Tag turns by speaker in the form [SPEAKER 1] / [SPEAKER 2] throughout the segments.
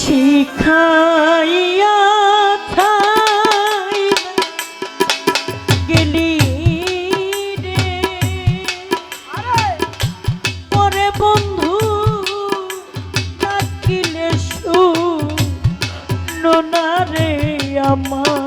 [SPEAKER 1] শিখাইয়া গেলি রে। পরে বন্ধু ডাকিলে শু রে আমার।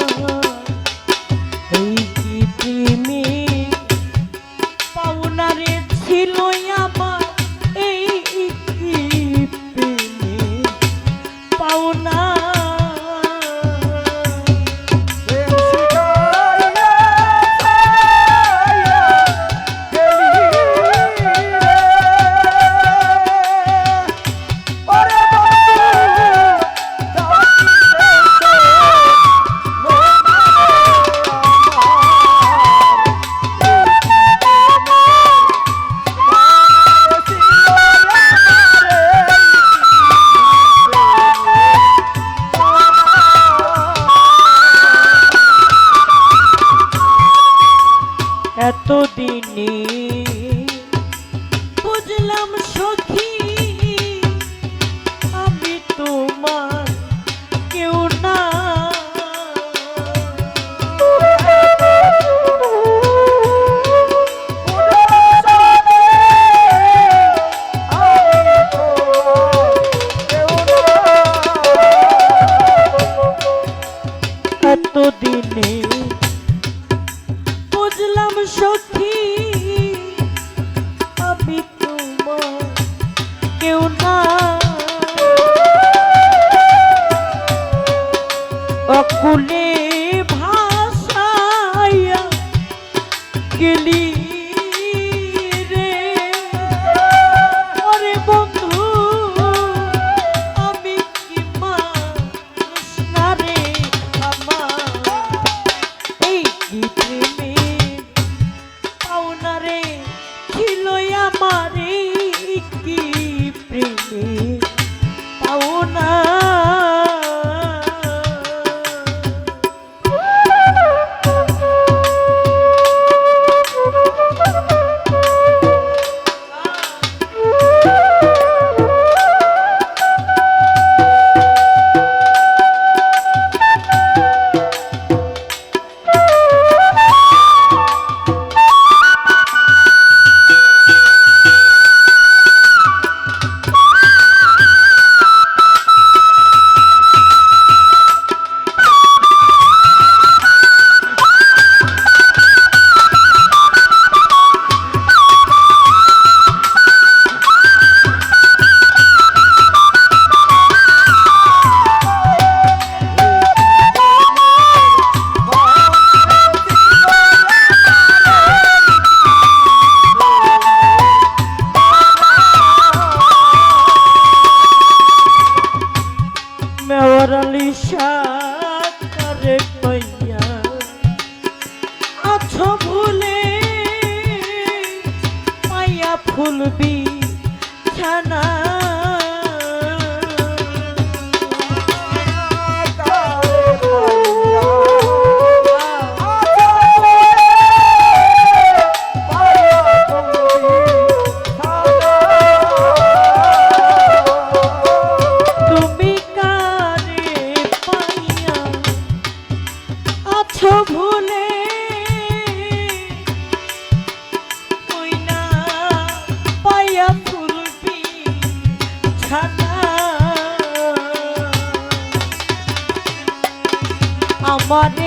[SPEAKER 1] তোমারে কি প্রেমী? be আমার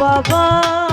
[SPEAKER 1] বাবা।